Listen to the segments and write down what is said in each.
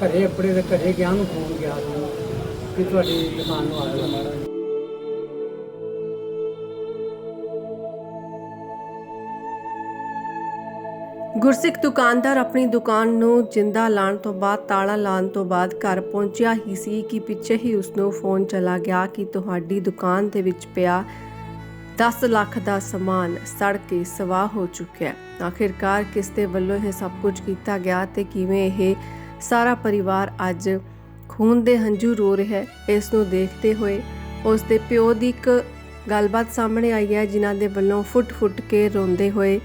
ਘਰੇ ਆਪਣੇ ਦੇ ਘਰੇ ਗਿਆ ਨੂੰ ਫੋਨ ਗਿਆ ਸੀ ਕਿ ਤੁਹਾਡੀ ਦੁਕਾਨ ਨੂੰ ਆਇਆ ਮਾੜਾ ਗੁਰਸਿੱਖ ਦੁਕਾਨਦਾਰ ਆਪਣੀ ਦੁਕਾਨ ਨੂੰ ਜਿੰਦਾ ਲਾਣ ਤੋਂ ਬਾਅਦ, ਤਾਲਾ ਲਾਣ ਤੋਂ ਬਾਅਦ ਘਰ ਪਹੁੰਚਿਆ ਹੀ ਸੀ ਕਿ ਪਿੱਛੇ ਹੀ ਉਸ ਨੂੰ ਫੋਨ ਚਲਾ ਗਿਆ ਕਿ ਤੁਹਾਡੀ ਦੁਕਾਨ ਦੇ ਵਿੱਚ ਪਿਆ 10 ਲੱਖ ਦਾ ਸਮਾਨ ਸੜ ਕੇ ਸਵਾਹ ਹੋ ਚੁੱਕਿਆ। ਆਖਿਰਕਾਰ ਕਿਸ ਦੇ ਵੱਲੋਂ ਇਹ ਸਭ ਕੁਝ ਕੀਤਾ ਗਿਆ ਤੇ ਕਿਵੇਂ ਇਹ ਸਾਰਾ ਪਰਿਵਾਰ ਅੱਜ ਖੂਨ ਦੇ ਹੰਝੂ ਰੋ ਰਿਹਾ ਹੈ। ਇਸ ਨੂੰ ਦੇਖਦੇ ਹੋਏ ਉਸ ਦੇ ਪਿਓ ਦੀ ਇੱਕ ਗੱਲਬਾਤ ਸਾਹਮਣੇ ਆਈ ਹੈ, ਜਿਨ੍ਹਾਂ ਦੇ ਵੱਲੋਂ ਫੁੱਟ-ਫੁੱਟ ਕੇ ਰੋਂਦੇ ਹੋਏ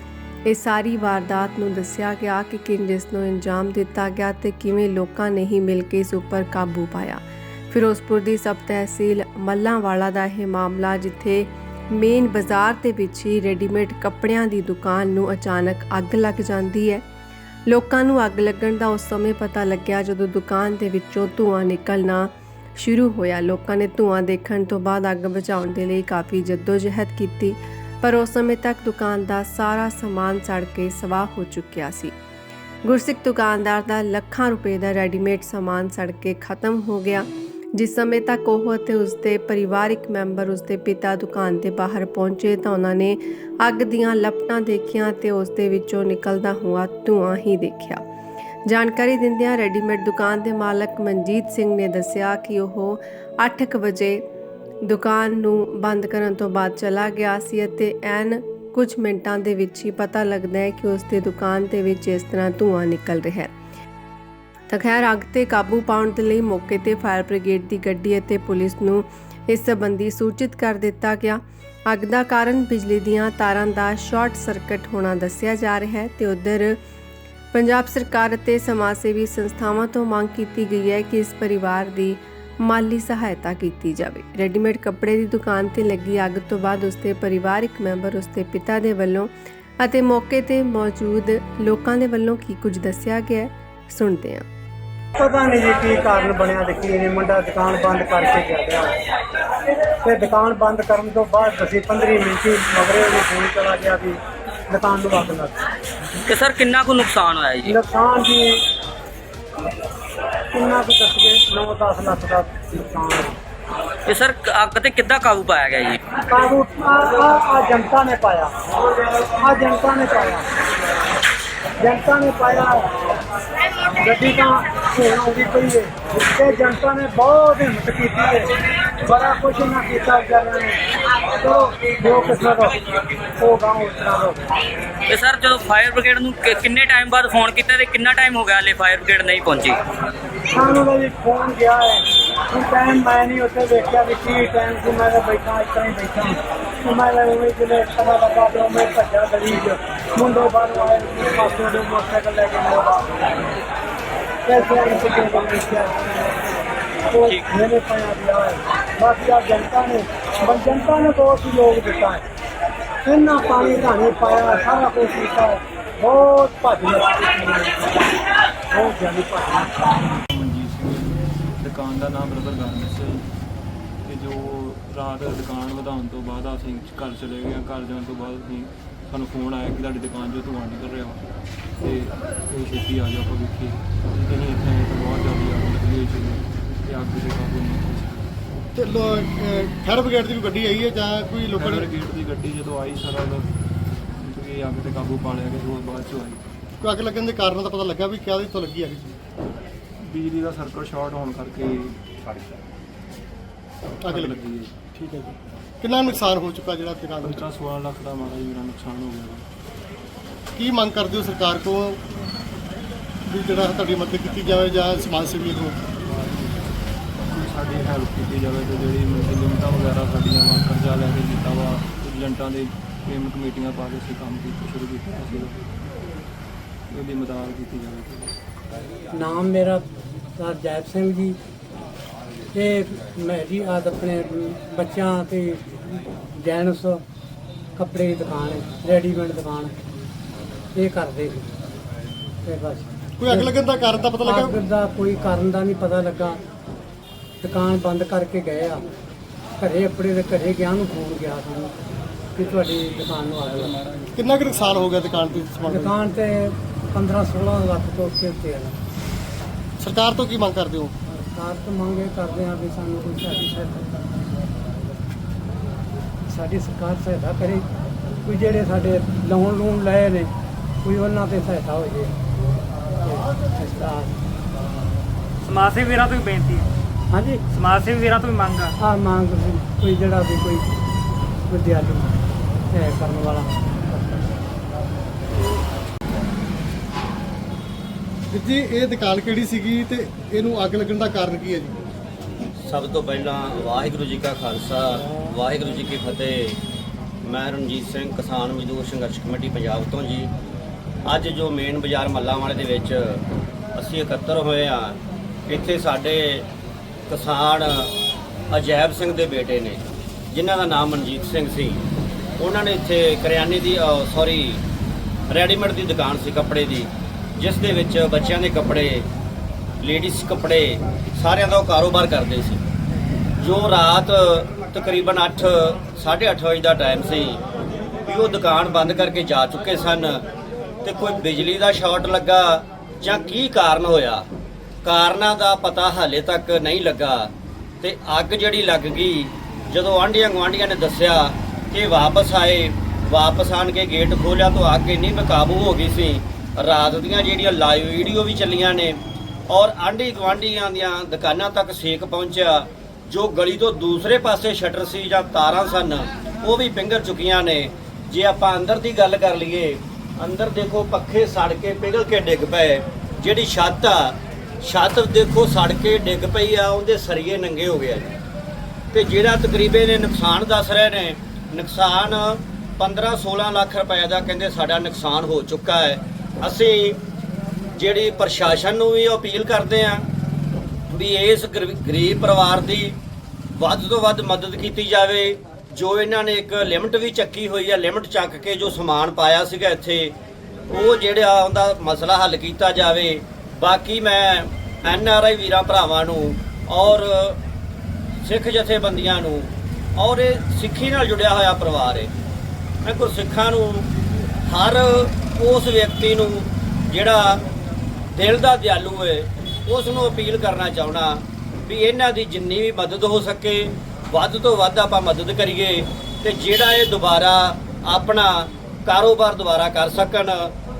ਇਹ ਸਾਰੀ ਵਾਰਦਾਤ ਨੂੰ ਦੱਸਿਆ ਗਿਆ ਕਿ ਕਿੰਜ ਇਸ ਨੂੰ ਅੰਜਾਮ ਦਿੱਤਾ ਗਿਆ ਤੇ ਕਿਵੇਂ ਲੋਕਾਂ ਨੇ ਹੀ ਮਿਲ ਕੇ ਇਸ ਉੱਪਰ ਕਾਬੂ ਪਾਇਆ। ਫਿਰੋਜ਼ਪੁਰ ਦੀ ਸਬ ਤਹਿਸੀਲ ਮੱਲਾਂਵਾਲਾ ਦਾ ਇਹ ਮਾਮਲਾ, ਜਿੱਥੇ ਮੇਨ ਬਾਜ਼ਾਰ ਦੇ ਵਿੱਚ ਹੀ ਰੈਡੀਮੇਡ ਕੱਪੜਿਆਂ ਦੀ ਦੁਕਾਨ ਨੂੰ ਅਚਾਨਕ ਅੱਗ ਲੱਗ ਜਾਂਦੀ ਹੈ। ਲੋਕਾਂ ਨੂੰ ਅੱਗ ਲੱਗਣ ਦਾ ਉਸ ਸਮੇਂ ਪਤਾ ਲੱਗਿਆ ਜਦੋਂ ਦੁਕਾਨ ਦੇ ਵਿੱਚੋਂ ਧੂੰਆਂ ਨਿਕਲਣਾ ਸ਼ੁਰੂ ਹੋਇਆ। ਲੋਕਾਂ ਨੇ ਧੂੰਆਂ ਦੇਖਣ ਤੋਂ ਬਾਅਦ ਅੱਗ ਬੁਝਾਉਣ ਦੇ ਲਈ ਕਾਫੀ ਜਹਿਦ ਕੀਤੀ, ਪਰ ਉਸ ਸਮੇਂ ਤੱਕ ਦੁਕਾਨ ਦਾ ਸਾਰਾ ਸਮਾਨ ਸੜ ਕੇ ਸਵਾਹ ਹੋ ਚੁੱਕਿਆ ਸੀ। ਗੁਰਸਿੱਖ ਦੁਕਾਨਦਾਰ ਦਾ ਲੱਖਾਂ ਰੁਪਏ ਦਾ ਰੈਡੀਮੇਡ ਸਮਾਨ ਸੜ ਕੇ ਖਤਮ ਹੋ ਗਿਆ। ਜਿਸ ਸਮੇਂ ਤੱਕ ਉਹ ਅਤੇ ਉਸਦੇ ਪਰਿਵਾਰਿਕ ਮੈਂਬਰ ਉਸਦੇ ਪਿਤਾ ਦੁਕਾਨ ਦੇ ਬਾਹਰ ਪਹੁੰਚੇ ਤਾਂ ਉਹਨਾਂ ਨੇ ਅੱਗ ਦੀਆਂ ਲਪਟਾਂ ਦੇਖੀਆਂ ਤੇ ਉਸ ਦੇ ਵਿੱਚੋਂ ਨਿਕਲਦਾ ਹੋਇਆ ਧੂਆਂ ਹੀ ਦੇਖਿਆ। ਜਾਣਕਾਰੀ ਦਿੰਦਿਆਂ ਰੈਡੀਮੇਡ ਦੁਕਾਨ ਦੇ ਮਾਲਕ ਮਨਜੀਤ ਸਿੰਘ ਨੇ ਦੱਸਿਆ ਕਿ ਉਹ 8:00 ਵਜੇ ਦੁਕਾਨ ਨੂੰ ਬੰਦ ਕਰਨ ਤੋਂ ਬਾਅਦ ਚਲਾ ਗਿਆ ਸੀ ਅਤੇ ਐਨ ਕੁਝ ਮਿੰਟਾਂ ਦੇ ਵਿੱਚ ਹੀ ਪਤਾ ਲੱਗਦਾ ਹੈ ਕਿ ਉਸ ਦੀ ਦੁਕਾਨ ਦੇ ਵਿੱਚ ਇਸ ਤਰ੍ਹਾਂ ਧੂਆਂ ਨਿਕਲ ਰਿਹਾ ਹੈ। ਤਾਂ ਖੈਰ ਅੱਗ ਤੇ ਕਾਬੂ ਪਾਉਣ ਦੇ ਲਈ ਮੌਕੇ ਤੇ ਫਾਇਰ ਬ੍ਰਿਗੇਡ ਦੀ ਗੱਡੀ ਅਤੇ ਪੁਲਿਸ ਨੂੰ ਇਸ ਸੰਬੰਧੀ ਸੂਚਿਤ ਕਰ ਦਿੱਤਾ ਗਿਆ। ਅੱਗ ਦਾ ਕਾਰਨ ਬਿਜਲੀ ਦੀਆਂ ਤਾਰਾਂ ਦਾ ਸ਼ਾਰਟ ਸਰਕਟ ਹੋਣਾ ਦੱਸਿਆ ਜਾ ਰਿਹਾ ਹੈ ਤੇ ਉਧਰ ਪੰਜਾਬ ਸਰਕਾਰ ਅਤੇ ਸਮਾਜ ਸੇਵੀ ਸੰਸਥਾਵਾਂ ਤੋਂ ਮੰਗ ਕੀਤੀ ਗਈ ਹੈ ਕਿ ਇਸ ਪਰਿਵਾਰ ਦੀ ਮਾਲੀ ਸਹਾਇਤਾ ਕੀਤੀ ਜਾਵੇ। ਰੈਡੀਮੇਡ ਕੱਪੜੇ ਦੀ ਦੁਕਾਨ ਤੇ ਲੱਗੀ ਅੱਗ ਤੋਂ ਬਾਅਦ ਉਸਦੇ ਪਰਿਵਾਰਕ ਮੈਂਬਰ ਉਸਦੇ ਪਿਤਾ ਦੇ ਵੱਲੋਂ ਅਤੇ ਮੌਕੇ ਤੇ ਮੌਜੂਦ ਲੋਕਾਂ ਦੇ ਵੱਲੋਂ ਕੀ ਕੁਝ ਦੱਸਿਆ ਗਿਆ ਸੁਣਦੇ ਹਾਂ। ਪਤਾ ਨਹੀਂ ਜੀ ਕੀ ਕਾਰਨ ਬਣਿਆ ਤੇ ਕੀ ਨਹੀਂ ਮੁੰਡਾ ਦੁਕਾਨ ਬੰਦ ਕਰਕੇ ਗਿਆ ਗਿਆ ਤੇ ਦੁਕਾਨ ਬੰਦ ਕਰਨ ਤੋਂ ਬਾਅਦ ਦਸੀਂ 15 ਮਿੰਟ ਹੀ ਮਗਰੇ ਉਹਨੂੰ ਫੋਨ ਚਲਾ ਗਿਆ ਵੀ ਦੁਕਾਨ ਨੂੰ ਲੱਗ ਗਈ। ਤੇ ਸਰ ਕਿੰਨਾ ਕੁ ਨੁਕਸਾਨ ਹੋਇਆ ਜੀ? ਨੁਕਸਾਨ ਜੀ ਕਿੰਨਾ ਕੁ ਦੱਸਗੇ 9-10 ਲੱਖ ਦਾ ਨੁਕਸਾਨ ਹੈ ਤੇ ਸਰ ਕ- ਅੱਗ ਤੇ ਕਿੱਦਾਂ ਕਾਬੂ ਪਾਇਆ ਗਿਆ ਜੀ? ਕਾਬੂ ਆ ਆ- ਆ ਜਨਤਾ ਨੇ ਪਾਇਆ। ਆ ਜਨਤਾ ਨੇ ਪਾਇਆ। ਜਨਤਾ ਨੇ ਪਾਇਆ। ਗੱਡੀ ਤਾਂ ਹੁਣ ਆਉਂਦੀ ਪਈ ਹੈ ਤੇ ਜਨਤਾ ਨੇ ਬਹੁਤ ਹਿੰਮਤ ਕੀਤੀ ਹੈ ਬੜਾ ਕੁਛ ਨਾ ਕੀਤਾ ਵਿਚਾਰਿਆਂ ਨੇ। ਚਲੋ ਜੋ ਕਿਸਮਤ ਉਹ ਗਾਉਂ ਉਤਰਾ ਦੋ ਤੇ ਸਰ ਜਦੋਂ ਫਾਇਰ ਬ੍ਰਿਗੇਡ ਨੂੰ ਕਿ- ਕਿੰਨੇ ਟਾਈਮ ਬਾਅਦ ਫੋਨ ਕੀਤਾ ਤੇ ਕਿੰਨਾ ਟਾਈਮ ਹੋ ਗਿਆ ਹਲੇ ਫਾਇਰ ਬ੍ਰਿਗੇਡ ਨਹੀਂ ਪਹੁੰਚੀ? ਸਾਨੂੰ ਤਾਂ ਜੀ ਫੋਨ ਗਿਆ ਹੈ ਹੁਣ ਟਾਈਮ ਮੈਂ ਨਹੀਂ ਉੱਥੇ ਦੇਖਿਆ ਵੀ ਕੀ ਟਾਈਮ ਸੀ। ਮੈਂ ਤਾਂ ਬੈਠਾ ਇਸ ਤਰ੍ਹਾਂ ਹੀ ਬੈਠਾ। ਤੇ ਮੈਂ ਤਾਂ ਉਵੇਂ ਜਿਲੇ ਸਭਾ ਦਾ ਪ੍ਰੋਬਲਮ ਮੈਂ ਭੱਜਾ ਗਲੀ 'ਚ। ਮੁੰਡੋ ਬਾਹਰ ਆਏ ਪਾਸੋਂ ਦੇ ਮੋਟਰਸਾਈਕਲ ਲੈ ਕੇ ਮੇਰੇ ਗਿਆ ਹੈ ਬਾਕੀ ਆ ਜਨਤਾ ਨੇ ਬਸ ਜਨਤਾ ਨੇ ਬਹੁਤ ਹੀ ਲੋਕ ਦਿੱਤਾ ਹੈ ਇੰਨਾ ਪਾਣੀ ਧਾਣੇ ਪਾਇਆ ਸਾਰਾ ਕੁਝ ਕੀਤਾ ਬਹੁਤ ਭੱਜ ਬਹੁਤ ਜ਼ਿਆਦਾ ਭੱਜ ਮਨਜੀਤ ਸਿੰਘ ਦੁਕਾਨ ਦਾ ਨਾਮ ਰਬਰ ਗਾਰਮੈਂਟਸ ਹੈ। ਤੇ ਜੋ ਰਾਤ ਦੁਕਾਨ ਵਧਾਉਣ ਤੋਂ ਬਾਅਦ ਅਸੀਂ ਘਰ ਚਲੇ ਗਏ ਘਰ ਜਾਣ ਤੋਂ ਬਾਅਦ ਅਸੀਂ ਸਾਨੂੰ ਫੋਨ ਆਇਆ ਕਿ ਤੁਹਾਡੀ ਦੁਕਾਨ 'ਚੋਂ ਧੂੰਆਂ ਨਿਕਲ ਰਿਹਾ ਵਾ ਤੇ ਇਹ ਛੇਤੀ ਆ ਜਾਓ ਆਪਾਂ ਵੇਖੀਏ। ਤੇ ਅਸੀਂ ਇੱਥੇ ਆਏ ਤਾਂ ਬਹੁਤ ਜ਼ਿਆਦਾ ਅੱਗ ਲੱਗੀ ਹੋਈ ਸੀ ਤੇ ਅੱਗ ਦੇ ਕਾਬੂ ਨਹੀਂ ਹੋ ਸਕਿਆ ਤੇ ਫਾਇਰ ਬ੍ਰਿਗੇਡ ਦੀ ਕੋਈ ਗੱਡੀ ਆਈ ਹੈ ਜਾਂ ਕੋਈ ਲੋਕਾਂ ਫਾਇਰ ਬ੍ਰਿਗੇਡ ਦੀ ਗੱਡੀ ਜਦੋਂ ਆਈ ਸਾਰਾ ਮਤਲਬ ਕਿ ਅੱਗ ਤੇ ਕਾਬੂ ਪਾ ਲਿਆ ਗਿਆ ਉਹ ਬਾਅਦ 'ਚੋਂ ਆਈ। ਕੋਈ ਅੱਗ ਲੱਗਣ ਦੇ ਕਾਰਨ ਦਾ ਪਤਾ ਲੱਗਾ ਵੀ ਕਿਹਦੇ ਤੋਂ ਲੱਗੀ ਅੱਗ ਬਿਜਲੀ ਦਾ ਸਰਕਟ ਸ਼ਾਰਟ ਹੋਣ ਕਰਕੇ ਅੱਗ ਲੱਗੀ। ਲੱਗੀ ਹੈ ਠੀਕ ਹੈ ਜੀ। ਕਿੰਨਾ ਨੁਕਸਾਨ ਹੋ ਚੁੱਕਾ ਜਿਹੜਾ ਦੁਕਾਨ ਦਾ? 15 16 ਲੱਖ ਦਾ ਮਾਰਾ ਜੀ ਮੇਰਾ ਨੁਕਸਾਨ ਹੋ ਗਿਆ ਵਾ। ਕੀ ਮੰਗ ਕਰਦੇ ਹੋ ਸਰਕਾਰ ਕੋਲ ਵੀ ਜਿਹੜਾ ਤੁਹਾਡੀ ਮਦਦ ਕੀਤੀ ਜਾਵੇ ਜਾਂ ਸਮਾਜ ਸੇਵੀ ਨੂੰ ਕੋਈ ਸਾਡੀ ਹੈਲਪ ਕੀਤੀ ਜਾਵੇ ਤੇ ਜਿਹੜੀ ਮਤਲਬ ਲਿਮਟਾਂ ਵਗੈਰਾ ਸਾਡੀਆਂ ਵਾ ਕਰਜ਼ਾ ਲੈ ਕੇ ਕੀਤਾ ਵਾ ਏਜੰਟਾਂ ਦੇ ਪੇਮੈਂਟ ਕਮੇਟੀਆਂ ਪਾ ਕੇ ਅਸੀਂ ਕੰਮ ਕੀਤਾ ਸ਼ੁਰੂ ਕੀਤਾ ਸੀ ਉਹਦੀ ਮਦਦ ਕੀਤੀ ਜਾਵੇ। ਨਾਮ ਮੇਰਾ ਸਰ ਜੈਪ ਸਿੰਘ ਜੀ। ਤੇ ਮੈਂ ਜੀ ਆਦ ਆਪਣੇ ਬੱਚਿਆਂ ਤੇ ਜੈਨਸ ਕੱਪੜੇ ਦੀ ਦੁਕਾਨ ਹੈ ਰੈਡੀਮੇਡ ਦੁਕਾਨ ਇਹ ਕਰਦੇ ਸੀ। ਤੇ ਬਸ। ਕੋਈ ਅੱਗ ਲੱਗਣ ਦਾ ਕਾਰਨ ਤਾਂ ਪਤਾ ਅੱਗ ਦਾ ਕੋਈ ਕਾਰਨ ਦਾ ਨਹੀਂ ਪਤਾ ਲੱਗਾ। ਦੁਕਾਨ ਬੰਦ ਕਰਕੇ ਗਏ ਆ। ਘਰੇ ਆਪਣੇ ਦੇ ਘਰੇ ਗਿਆ ਨੂੰ ਫੋਨ ਗਿਆ ਸਾਨੂੰ ਕਿ ਤੁਹਾਡੀ ਦੁਕਾਨ ਨੂੰ ਲੱਗੀ। ਕਿੰਨਾ ਕੁ ਨੁਕਸਾਨ ਹੋ ਗਿਆ ਦੁਕਾਨ ਤੇ ਦੁਕਾਨ ਤੇ 15 16 ਲੱਖ ਤੋਂ ਉੱਤੇ ਉੱਤੇ ਹੈ ਸਰਕਾਰ ਤੋਂ ਕੀ ਮੰਗ ਕਰਦੇ ਹੋ? ਸਰਕਾਰ ਤੋਂ ਮੰਗੇ ਕਰਦੇ ਆ ਵੀ ਸਾਨੂੰ ਕੋਈ ਸਾਡੀ ਸਹਾਇਤਾ ਸਾਡੀ ਸਰਕਾਰ ਸਹਾਇਤਾ ਕਰੇ। ਕੋਈ ਜਿਹੜੇ ਸਾਡੇ ਲੋਨ ਲੋਨ ਲਏ ਨੇ ਕੋਈ ਉਹਨਾਂ ਤੇ ਸਹਾਇਤਾ ਹੋ ਜੇ ਤੇ ਇਸ ਤਰ੍ਹਾਂ ਸਮਾਜ ਸੇਵੀ ਵੀਰਾਂ ਤੋਂ ਵੀ ਬੇਨਤੀ ਹੈ। ਹਾਂਜੀ? ਸਮਾਜ ਸੇਵੀ ਵੀਰਾਂ ਤੋਂ ਵੀ ਮੰਗ ਆ। ਆ ਮੰਗ ਕੋਈ ਜਿਹੜਾ ਵੀ ਕੋਈ ਵਿਦਿਆਲੂ ਹੈ ਕਰਨ ਵਾਲਾ। ਜੀ, ਇਹ ਦੁਕਾਨ ਕਿਹੜੀ ਸੀਗੀ ਤੇ ਇਹਨੂੰ ਅੱਗ ਲੱਗਣ ਦਾ ਕਾਰਨ ਕੀ ਹੈ ਜੀ? ਸਭ ਤੋਂ ਪਹਿਲਾਂ ਵਾਹਿਗੁਰੂ ਜੀ ਕਾ ਖਾਲਸਾ, ਵਾਹਿਗੁਰੂ ਜੀ ਕੀ ਫਤਿਹ। ਮੈਂ ਰਣਜੀਤ ਸਿੰਘ, ਕਿਸਾਨ ਮਜ਼ਦੂਰ ਸੰਘਰਸ਼ ਕਮੇਟੀ ਪੰਜਾਬ ਤੋਂ ਜੀ। ਅੱਜ ਜੋ ਮੇਨ ਬਾਜ਼ਾਰ ਮੱਲਾਂ ਵਾਲੇ ਦੇ ਵਿੱਚ ਅਸੀਂ ਇਕੱਤਰ ਹੋਏ ਆ ਇੱਥੇ ਸਾਡੇ ਕਿਸਾਨ ਅਜੈਬ ਸਿੰਘ ਦੇ ਬੇਟੇ ਨੇ, ਜਿਨ੍ਹਾਂ ਦਾ ਨਾਮ ਮਨਜੀਤ ਸਿੰਘ ਸੀ। ਉਹਨਾਂ ਨੇ ਇੱਥੇ ਕਰਿਆਨੇ ਦੀ ਸੌਰੀ ਰੈਡੀਮੇਡ ਦੀ ਦੁਕਾਨ ਸੀ, ਕੱਪੜੇ ਦੀ। ਜਿਸ ਦੇ ਵਿੱਚ ਬੱਚਿਆਂ ਦੇ ਕੱਪੜੇ ਲੇਡੀਜ਼ ਕੱਪੜੇ, ਸਾਰਿਆਂ ਦਾ ਉਹ ਕਾਰੋਬਾਰ ਕਰਦੇ ਸੀ। ਜੋ ਰਾਤ ਤਕਰੀਬਨ 8 8:30 ਵਜੇ ਦਾ ਟਾਈਮ ਸੀ, ਵੀ ਉਹ ਦੁਕਾਨ ਬੰਦ ਕਰਕੇ ਜਾ ਚੁੱਕੇ ਸਨ ਤੇ ਕੋਈ ਬਿਜਲੀ ਦਾ ਸ਼ਾਰਟ ਲੱਗਾ ਜਾਂ ਕੀ ਕਾਰਨ ਹੋਇਆ, ਕਾਰਨਾਂ ਦਾ ਪਤਾ ਹਾਲੇ ਤੱਕ ਨਹੀਂ ਲੱਗਾ ਤੇ ਅੱਗ ਜਿਹੜੀ ਲੱਗ ਗਈ, ਜਦੋਂ ਆਂਢੀਆਂ ਗੁਆਂਢੀਆਂ ਨੇ ਦੱਸਿਆ ਕਿ ਵਾਪਸ ਆਏ, ਵਾਪਸ ਆਣ ਕੇ ਗੇਟ ਖੋਲਿਆ ਤਾਂ ਅੱਗ ਇੰਨੀ ਬੇਕਾਬੂ ਹੋ ਗਈ ਸੀ ਰਾਤ ਦੀਆਂ ਜਿਹੜੀਆਂ ਲਾਈਵ ਵੀਡੀਓ ਵੀ ਚੱਲੀਆਂ ਨੇ ਔਰ ਆਂਢੀ ਗੁਆਂਢੀਆਂ ਦੀਆਂ ਦੁਕਾਨਾਂ ਤੱਕ ਸੇਕ ਪਹੁੰਚਿਆ, ਜੋ ਗਲੀ ਤੋਂ ਦੂਸਰੇ ਪਾਸੇ ਸ਼ਟਰ ਸੀ ਜਾਂ ਤਾਰਾਂ ਸਨ, ਉਹ ਵੀ ਪਿੰਗਲ ਚੁੱਕੀਆਂ ਨੇ। ਜੇ ਆਪਾਂ ਅੰਦਰ ਦੀ ਗੱਲ ਕਰ ਲਈਏ, ਅੰਦਰ ਦੇਖੋ ਪੱਖੇ ਸੜ ਕੇ ਪਿਘਲ ਕੇ ਡਿੱਗ ਪਏ। ਜਿਹੜੀ ਛੱਤ ਆ, ਛੱਤ ਦੇਖੋ ਸੜ ਕੇ ਡਿੱਗ ਪਈ ਆ, ਉਹਦੇ ਸਰੀਏ ਨੰਗੇ ਹੋ ਗਏ ਆ ਤੇ ਜਿਹੜਾ ਤਕਰੀਬੇ ਨੇ ਨੁਕਸਾਨ ਦੱਸ ਰਹੇ ਨੇ, ਨੁਕਸਾਨ 15 16 ਲੱਖ ਰੁਪਏ ਦਾ ਕਹਿੰਦੇ ਸਾਡਾ ਨੁਕਸਾਨ ਹੋ ਚੁੱਕਾ ਹੈ। ਅਸੀਂ ਜਿਹੜੀ ਪ੍ਰਸ਼ਾਸਨ ਨੂੰ ਵੀ ਅਪੀਲ ਕਰਦੇ ਆ ਵੀ ਇਸ ਗਰ- ਗਰੀਬ ਪਰਿਵਾਰ ਦੀ ਵੱਧ ਤੋਂ ਵੱਧ ਮਦਦ ਕੀਤੀ ਜਾਵੇ, ਜੋ ਇਹਨਾਂ ਨੇ ਇੱਕ ਲਿਮਟ ਵੀ ਚੱਕੀ ਹੋਈ ਹੈ ਲਿਮਟ ਚੱਕ ਕੇ ਜੋ ਸਮਾਨ ਪਾਇਆ ਸੀਗਾ ਇੱਥੇ, ਉਹ ਜਿਹੜਾ ਉਹਦਾ ਮਸਲਾ ਹੱਲ ਕੀਤਾ ਜਾਵੇ। ਬਾਕੀ ਮੈਂ ਐਨ ਆਰ ਆਈ ਵੀਰਾਂ ਭਰਾਵਾਂ ਨੂੰ ਔਰ ਸਿੱਖ ਜਥੇਬੰਦੀਆਂ ਨੂੰ ਔਰ ਇਹ ਸਿੱਖੀ ਨਾਲ ਜੁੜਿਆ ਹੋਇਆ ਪਰਿਵਾਰ ਹੈ। ਮੈਂ ਗੁਰਸਿੱਖਾਂ ਨੂੰ ਹਰ ਉਸ ਵਿਅਕਤੀ ਨੂੰ ਜਿਹੜਾ ਦਿਲ ਦਾ ਦਿਆਲੂ ਹੈ ਉਸ ਨੂੰ ਅਪੀਲ ਕਰਨਾ ਚਾਹਣਾ ਵੀ ਇਹਨਾਂ ਦੀ ਜਿੰਨੀ ਵੀ ਮਦਦ ਹੋ ਸਕੇ, ਵੱਧ ਤੋਂ ਵੱਧ ਆਪਾਂ ਮਦਦ ਕਰੀਏ ਤੇ ਜਿਹੜਾ ਇਹ ਦੁਬਾਰਾ ਆਪਣਾ ਕਾਰੋਬਾਰ ਦੁਬਾਰਾ ਕਰ ਸਕਣ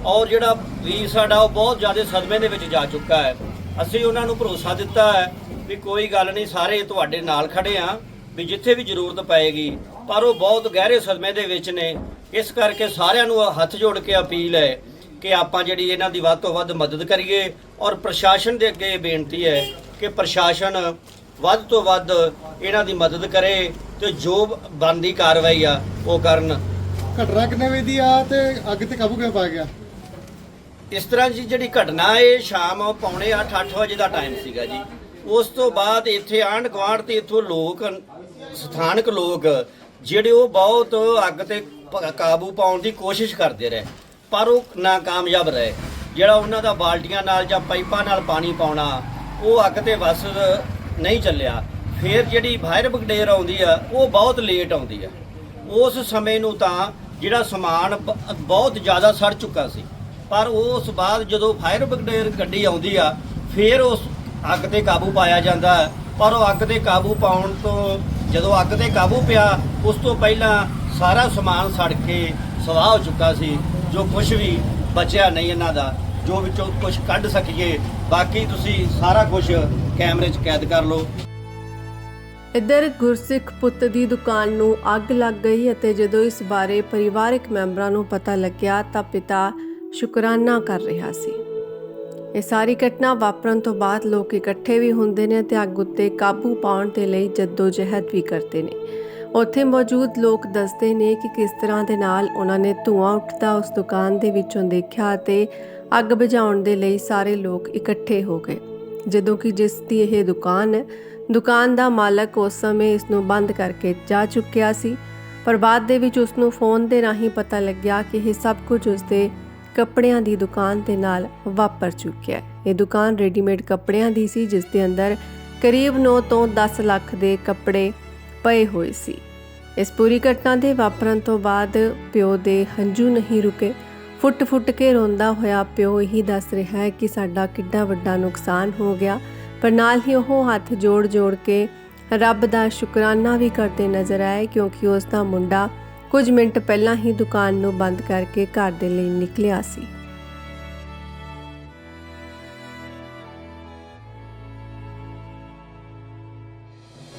ਔਰ ਜਿਹੜਾ ਵੀਰ ਸਾਡਾ ਉਹ ਬਹੁਤ ਜ਼ਿਆਦਾ ਸਦਮੇ ਦੇ ਵਿੱਚ ਜਾ ਚੁੱਕਾ ਹੈ। ਅਸੀਂ ਉਹਨਾਂ ਨੂੰ ਭਰੋਸਾ ਦਿੱਤਾ ਹੈ ਵੀ ਕੋਈ ਗੱਲ ਨਹੀਂ, ਸਾਰੇ ਤੁਹਾਡੇ ਨਾਲ ਖੜੇ ਆ ਵੀ ਜਿੱਥੇ ਵੀ ਜ਼ਰੂਰਤ ਪਏਗੀ, ਪਰ ਉਹ ਬਹੁਤ ਗਹਿਰੇ ਸਦਮੇ ਦੇ ਵਿੱਚ ਨੇ ਇਸ ਕਰਕੇ ਸਾਰਿਆਂ ਨੂੰ ਹੱਥ ਜੋੜ ਕੇ ਅਪੀਲ ਹੈ ਕਿ ਆਪਾਂ ਜਿਹੜੀ ਇਹਨਾਂ ਦੀ ਵੱਧ ਤੋਂ ਵੱਧ ਮਦਦ ਕਰੀਏ ਔਰ ਪ੍ਰਸ਼ਾਸਨ ਦੇ ਅੱਗੇ ਇਹ ਬੇਨਤੀ ਹੈ ਕਿ ਪ੍ਰਸ਼ਾਸਨ ਵੱਧ ਤੋਂ ਵੱਧ ਇਹਨਾਂ ਦੀ ਮਦਦ ਕਰੇ ਤੇ ਜੋ ਬਣਦੀ ਕਾਰਵਾਈ ਆ ਉਹ ਕਰਨ। ਘਟਨਾ ਕਿੰਨੇ ਵਜੇ ਦੀ ਆ ਤੇ ਅੱਗ ਤੇ ਕਾਬੂ ਕਿਵੇਂ ਪਾ ਗਿਆ? ਇਸ ਤਰ੍ਹਾਂ ਜੀ ਜਿਹੜੀ ਘਟਨਾ ਇਹ ਸ਼ਾਮ ਪੌਣੇ 8 8 ਵਜੇ ਦਾ ਟਾਈਮ ਸੀਗਾ ਜੀ। ਉਸ ਤੋਂ ਬਾਅਦ ਇੱਥੇ ਆਂਢ ਗੁਆਂਢ ਤੇ ਇੱਥੋਂ ਲੋਕ ਸਥਾਨਕ ਲੋਕ ਜਿਹੜੇ ਉਹ ਬਹੁਤ ਅੱਗ ਤੇ ਪ- ਕਾਬੂ ਪਾਉਣ ਦੀ ਕੋਸ਼ਿਸ਼ ਕਰਦੇ ਰਹੇ। ਪਰ ਉਹ ਨਾਕਾਮਯਾਬ ਰਹੇ। ਜਿਹੜਾ ਉਹਨਾਂ ਦਾ ਬਾਲਟੀਆਂ ਨਾਲ ਜਾਂ ਪਾਈਪਾਂ ਨਾਲ ਪਾਣੀ ਪਾਉਣਾ, ਉਹ ਅੱਗ ਤੇ ਵਸ ਨਹੀਂ ਚੱਲਿਆ। ਫਿਰ ਜਿਹੜੀ ਫਾਇਰ ਬ੍ਰਿਗੇਡ ਆਉਂਦੀ ਆ, ਉਹ ਬਹੁਤ ਲੇਟ ਆਉਂਦੀ ਆ। ਉਸ ਸਮੇਂ ਨੂੰ ਤਾਂ ਜਿਹੜਾ ਸਮਾਨ ਬ- ਬਹੁਤ ਜ਼ਿਆਦਾ ਸੜ ਚੁੱਕਾ ਸੀ। ਪਰ ਉਸ ਬਾਅਦ ਜਦੋਂ ਫਾਇਰ ਬ੍ਰਿਗੇਡ ਗੱਡੀ ਆਉਂਦੀ ਆ, ਫਿਰ ਉਸ ਅੱਗ ਤੇ ਕਾਬੂ ਪਾਇਆ ਜਾਂਦਾ। ਹੈ। ਪਰ ਉਹ ਅੱਗ ਤੇ ਕਾਬੂ ਪਾਉਣ ਤੋਂ ਜਦੋਂ ਅੱਗ ਤੇ ਕਾਬੂ ਪਿਆ, ਉਸ ਤੋਂ ਪਹਿਲਾਂ ਸਾਰਾ ਸਮਾਨ ਸੜ ਕੇ ਸਵਾਹ ਹੋ ਚੁੱਕਾ ਸੀ, ਜੋ ਕੁਝ ਵੀ ਬਚਿਆ ਨਹੀਂ ਇਹਨਾਂ ਦਾ, ਜੋ ਵਿੱਚੋਂ ਕੁਝ ਕੱਢ ਸਕੀਏ। ਬਾਕੀ ਤੁਸੀਂ ਸਾਰਾ ਕੁਝ ਕੈਮਰੇ 'ਚ ਕੈਦ ਕਰ ਲਓ। ਇੱਧਰ ਗੁਰਸਿੱਖ ਪੁੱਤ ਦੀ ਦੁਕਾਨ ਨੂੰ ਅੱਗ ਲੱਗ ਗਈ ਅਤੇ ਜਦੋਂ ਇਸ ਬਾਰੇ ਪਰਿਵਾਰਕ ਮੈਂਬਰਾਂ ਨੂੰ ਪਤਾ ਲੱਗਿਆ ਤਾਂ ਪਿਤਾ ਸ਼ੁਕਰਾਨਾ ਕਰ ਰਿਹਾ ਸੀ। ਇਹ ਸਾਰੀ ਘਟਨਾ ਵਾਪਰਨ ਤੋਂ ਬਾਅਦ ਲੋਕ ਇਕੱਠੇ ਵੀ ਹੁੰਦੇ ਨੇ ਤੇ ਅੱਗ ਉੱਤੇ ਕਾਬੂ ਪਾਉਣ ਦੇ ਲਈ ਜਹਿਦ ਵੀ ਕਰਦੇ ਨੇ। ਉੱਥੇ ਮੌਜੂਦ ਲੋਕ ਦੱਸਦੇ ਨੇ ਕਿ ਕਿਸ ਤਰ੍ਹਾਂ ਦੇ ਨਾਲ ਉਹਨਾਂ ਨੇ ਧੂਆਂ ਉੱਠਦਾ ਉਸ ਦੁਕਾਨ ਦੇ ਵਿੱਚੋਂ ਦੇਖਿਆ ਤੇ ਅੱਗ ਬੁਝਾਉਣ ਦੇ ਲਈ ਸਾਰੇ ਲੋਕ ਇਕੱਠੇ ਹੋ ਗਏ। ਜਦੋਂ ਕਿ ਜਿਸ ਦੀ ਇਹ ਦੁਕਾਨ ਹੈ ਦੁਕਾਨ ਦਾ ਮਾਲਕ ਉਸ ਸਮੇਂ ਇਸ ਨੂੰ ਬੰਦ ਕਰਕੇ ਜਾ ਚੁੱਕਿਆ ਸੀ, ਪਰ ਬਾਅਦ ਦੇ ਵਿੱਚ ਉਸ ਨੂੰ ਫੋਨ ਦੇ ਰਾਹੀਂ ਪਤਾ ਲੱਗਿਆ ਕਿ ਇਹ ਸਭ ਕੁਝ ਉਸ ਦੇ ਕੱਪੜਿਆਂ ਦੀ ਦੁਕਾਨ ਦੇ ਨਾਲ ਵਾਪਰ ਚੁੱਕਿਆ ਹੈ। ਇਹ ਦੁਕਾਨ ਰੈਡੀਮੇਡ ਕੱਪੜਿਆਂ ਦੀ ਸੀ, ਜਿਸ ਦੇ ਅੰਦਰ ਕਰੀਬ 9 ਤੋਂ 10 ਲੱਖ ਦੇ ਕੱਪੜੇ ਪਏ ਹੋਏ ਸੀ। ਇਸ ਪੂਰੀ ਘਟਨਾ ਦੇ ਵਾਪਰਨ ਤੋਂ ਬਾਅਦ ਪਿਓ ਦੇ ਹੰਝੂ ਨਹੀਂ ਰੁਕੇ। ਫੁੱਟ-ਫੁੱਟ ਕੇ ਰੋਂਦਾ ਹੋਇਆ ਪਿਓ ਇਹੀ ਦੱਸ ਰਿਹਾ ਹੈ ਕਿ ਸਾਡਾ ਕਿੱਡਾ ਵੱਡਾ ਨੁਕਸਾਨ ਹੋ ਗਿਆ, ਪਰ ਨਾਲ ਹੀ ਉਹ ਹੱਥ ਜੋੜ-ਜੋੜ ਕੇ ਰੱਬ ਦਾ ਸ਼ੁਕਰਾਨਾ ਵੀ ਕਰਦੇ ਨਜ਼ਰ ਆਏ, ਕਿਉਂਕਿ ਉਸ ਦਾ ਮੁੰਡਾ ਕੁਝ ਮਿੰਟ ਪਹਿਲਾਂ ਹੀ ਦੁਕਾਨ ਨੂੰ ਬੰਦ ਕਰਕੇ ਘਰ ਦੇ ਲਈ ਨਿਕਲਿਆ ਸੀ।